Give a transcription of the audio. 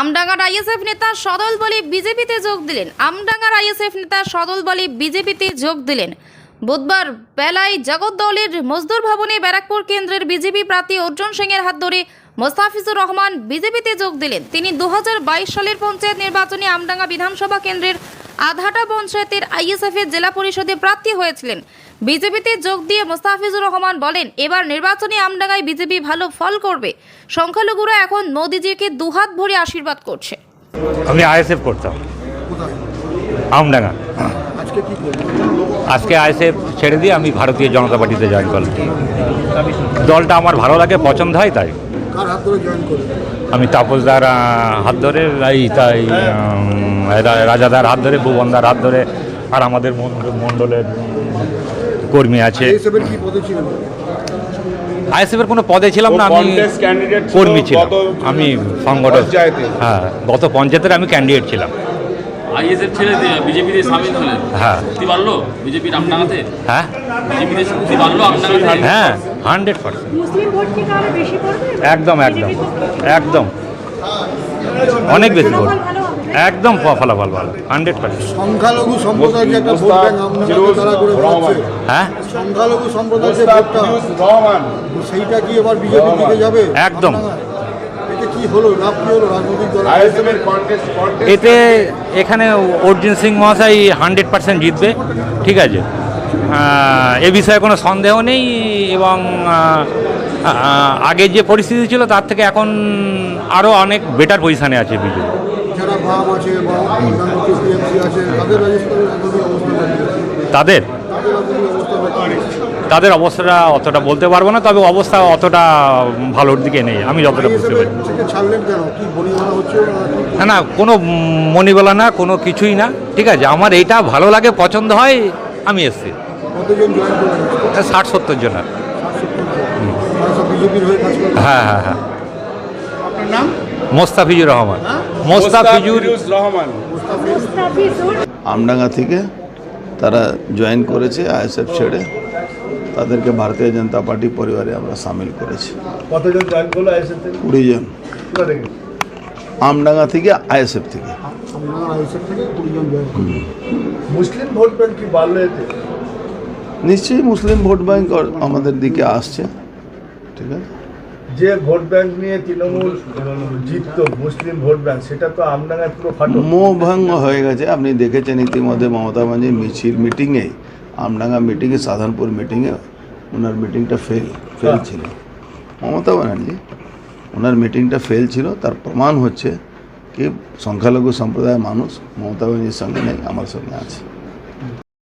আমডাঙ্গার ISF নেতা সদল বলে বিজেপিতে যোগ দিলেন। আমডাঙ্গার আইএসএফ নেতা সদল বলে বিজেপিতে যোগ দিলেন। বুধবার বেলায় জগদ্দলের মজদুর ভবনে ব্যারাকপুর কেন্দ্রের বিজেপি প্রার্থী অর্জুন সিংয়ের হাত ধরে মোস্তাফিজুর রহমান বিজেপিতে যোগ দিলেন। তিনি দু হাজার বাইশ সালের পঞ্চায়েত নির্বাচনে আমডাঙ্গা বিধানসভা কেন্দ্রের আধাটা পঞ্চায়েতের আইএসএফ এর জেলা পরিষদে প্রার্থী হয়েছিলেন। বিজেপিতে যোগ দিয়ে মোস্তাফিজুর রহমান বলেন এবার নির্বাচনী আমডাঙ্গায় বিজেপি ভালো ফল করবে। সংখ্যালঘুরা এখন মোদিজিকে দুহাত ভরে আশীর্বাদ করছে। আমি আইএসএফ করতাম। আমডাঙ্গা। আজকে কি করবেন আজকে আইএসএফ ছেড়ে দিয়ে আমি ভারতীয় জনতা পার্টিতে জয়েন করলাম। দলটা আমার ভালো লাগে পছন্দ হয় তাই। কার হাত ধরে জয়েন করবেন আমি তাপসদার হাত ধরে এই তাই রাজাদার হাত ধরে ভুবনদার হাত ধরে আর আমাদের মণ্ডলের কর্মী আছে। আইএসএফের কোনো পদে ছিলাম না আমি কর্মী ছিলাম। আমি সংগঠন হ্যাঁ গত পঞ্চায়েতের আমি ক্যান্ডিডেট ছিলাম। আইএসএফ ছেড়ে বিজেপিতে সামিল হলেন। হ্যাঁ। বিজেপির আমডাঙ্গাতে হ্যাঁ। হ্যাঁ হান্ড্রেড পার্সেন্ট মুসলিম ভোট কি তাহলে বেশি পড়বে? একদম একদম একদম। অনেক বেশি ভোট একদম ফলাফল ভালো হান্ড্রেড পার্সেন্ট সংখ্যালঘু সম্প্রদায় হ্যাঁ? সংখ্যালঘু সম্প্রদায় সেইটা কি এবার বিজেপির দিকে যাবে? একদম। এতে এখানে অর্জুন সিং মহাশয় হান্ড্রেড পার্সেন্ট জিতবে ঠিক আছে। এ বিষয়ে কোনো সন্দেহ নেই এবং আগে যে পরিস্থিতি ছিল তার থেকে এখন আরও অনেক বেটার পজিশানে আছে বিজেপি। তাদের? তাদের? অবস্থাটা অতটা বলতে পারব না তবে অবস্থা অতটা ভালোর দিকে নেই আমি যতটা বুঝতে পারি না না কোনো মনিবলা না কোনো কিছুই না ঠিক আছে আমার এইটা ভালো লাগে পছন্দ হয় আমি এসছি। কতজন জয়েন করলেন? ষাট সত্তর জন তারা সব বিজেপির হয়ে কাজ হ্যাঁ হ্যাঁ হ্যাঁ। আপনার নাম? মোস্তাফিজুর রহমান। মোস্তাফিজুর মোস্তাফিজুর রহমান। আমডাঙ্গা থেকে তারা জয়েন করেছে আইএসএফ ছেড়ে। তাদেরকে ভারতীয় জনতা পার্টি পরিবারে আমরা সামিল করেছি। কতজন জয়েন করল আইএসএফ থেকে? কুড়ি জন। আমডাঙ্গা থেকে আইএসএফ থেকে। আপনারা আইএসএফ থেকে কুড়িজন জয়েন মুসলিম ভোট ব্যাংক কি বাড়লো এতে? নিশ্চয়ই মুসলিম ভোট ব্যাংক আমাদের দিকে আসছে ঠিক আছে? যে ভোট ব্যাংক নিয়ে তৃণমূল জিততো মুসলিম ভোট ব্যাংক সেটা তো আমডাঙ্গায় পুরো ফাটো হয়ে গেছে। আপনি দেখেছেন ইতিমধ্যে মমতা ব্যানার্জি মিছিল মিটিংয়ে আমডাঙ্গা মিটিংয়ে সাধারণপুর মিটিংয়ে ওনার মিটিংটা ফেল ফেল ছিল। মমতা ব্যানার্জি ওনার মিটিংটা ফেল ছিল তার প্রমাণ হচ্ছে কি সংখ্যালঘু সম্প্রদায়ের মানুষ মমতা ব্যানার্জির সঙ্গে নেই আমার সঙ্গে আছে।